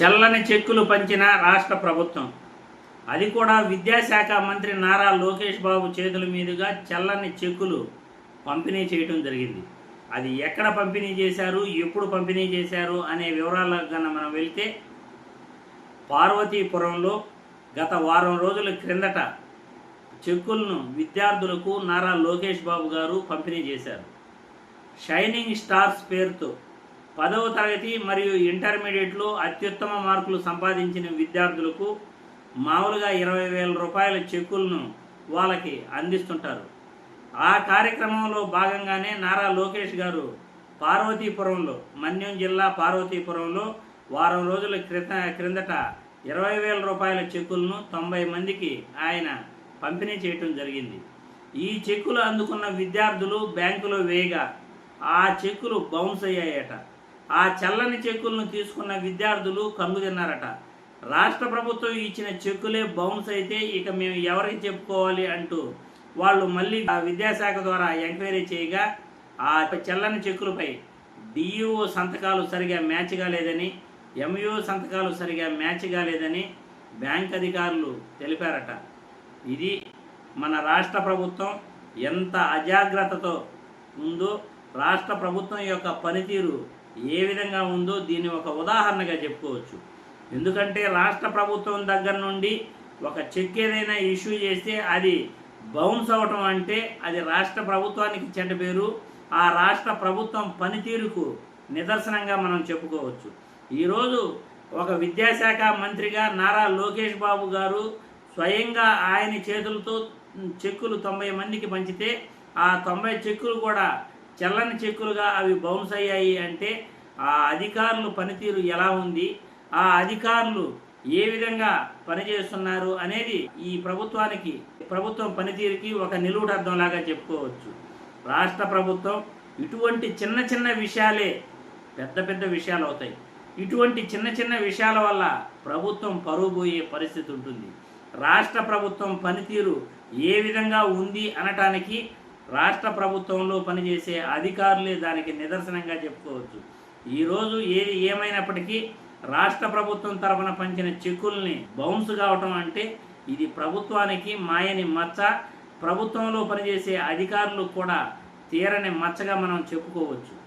చల్లని చెక్కులు పంచిన రాష్ట్ర ప్రభుత్వం. అది కూడా విద్యాశాఖ మంత్రి నారా లోకేష్ బాబు చేతుల మీదుగా చల్లని చెక్కులు పంపిణీ చేయడం జరిగింది. అది ఎక్కడ పంపిణీ చేశారు ఎప్పుడు పంపిణీ చేశారు అనే వివరాలకు కన్నా మనం వెళ్తే పార్వతీపురంలో గత వారం రోజుల క్రిందట చెక్కులను విద్యార్థులకు నారా లోకేష్ బాబు గారు పంపిణీ చేశారు. షైనింగ్ స్టార్స్ పేరుతో పదవ తరగతి మరియు ఇంటర్మీడియట్లో అత్యుత్తమ మార్కులు సంపాదించిన విద్యార్థులకు మామూలుగా ఇరవై వేల రూపాయల చెక్కులను వాళ్ళకి అందిస్తుంటారు. ఆ కార్యక్రమంలో భాగంగానే నారా లోకేష్ గారు పార్వతీపురంలో మన్యం జిల్లా పార్వతీపురంలో వారం రోజుల క్రిత క్రిందట ఇరవై వేల రూపాయల చెక్కులను తొంభై మందికి ఆయన పంపిణీ చేయటం జరిగింది. ఈ చెక్కులు అందుకున్న విద్యార్థులు బ్యాంకులో వేయగా ఆ చెక్కులు బౌన్స్ అయ్యాయట. ఆ చల్లని చెక్కులను తీసుకున్న విద్యార్థులు కంగు తిన్నారట రాష్ట్ర ప్రభుత్వం ఇచ్చిన చెక్కులే బౌన్స్ అయితే ఇక మేము ఎవరికి చెప్పుకోవాలి అంటూ వాళ్ళు మళ్ళీ ఆ విద్యాశాఖ ద్వారా ఎంక్వైరీ చేయగా ఆ చల్లని చెక్కులపై డిఈఓ సంతకాలు సరిగా మ్యాచ్ కాలేదని ఎంఈఓ సంతకాలు సరిగా మ్యాచ్ కాలేదని బ్యాంక్ అధికారులు తెలిపారట. ఇది మన రాష్ట్ర ప్రభుత్వం ఎంత అజాగ్రత్తతో ఉందో రాష్ట్ర ప్రభుత్వం యొక్క పనితీరు ఏ విధంగా ఉందో దీన్ని ఒక ఉదాహరణగా చెప్పుకోవచ్చు. ఎందుకంటే రాష్ట్ర ప్రభుత్వం దగ్గర నుండి ఒక చెక్ ఏదైనా ఇష్యూ చేస్తే అది బౌన్స్ అవటం అంటే అది రాష్ట్ర ప్రభుత్వానికి చెడ్డ పేరు ఆ రాష్ట్ర ప్రభుత్వం పనితీరుకు నిదర్శనంగా మనం చెప్పుకోవచ్చు. ఈరోజు ఒక విద్యాశాఖ మంత్రిగా నారా లోకేష్ బాబు గారు స్వయంగా ఆయన చేతులతో చెక్కులు తొంభై మందికి పంచితే ఆ తొంభై చెక్కులు కూడా చల్లని చెక్కులుగా అవి బౌన్స్ అయ్యాయి అంటే ఆ అధికారులు పనితీరు ఎలా ఉంది? ఆ అధికారులు ఏ విధంగా పనిచేస్తున్నారు అనేది ఈ ప్రభుత్వానికి ప్రభుత్వం పనితీరుకి ఒక నిలువుటర్థంలాగా చెప్పుకోవచ్చు. రాష్ట్ర ప్రభుత్వం ఇటువంటి చిన్న చిన్న విషయాలే పెద్ద పెద్ద విషయాలు అవుతాయి. ఇటువంటి చిన్న చిన్న విషయాల వల్ల ప్రభుత్వం పరుగుపోయే పరిస్థితి ఉంటుంది. రాష్ట్ర ప్రభుత్వం పనితీరు ఏ విధంగా ఉంది అనటానికి రాష్ట్ర ప్రభుత్వంలో పనిచేసే అధికారులే దానికి నిదర్శనంగా చెప్పుకోవచ్చు. ఈరోజు ఏది ఏమైనప్పటికీ రాష్ట్ర ప్రభుత్వం తరఫున పంచిన చెక్కుల్ని బౌన్స్ కావటం అంటే ఇది ప్రభుత్వానికి మాయని మచ్చ. ప్రభుత్వంలో పనిచేసే అధికారులు కూడా తీరని మచ్చగా మనం చెప్పుకోవచ్చు.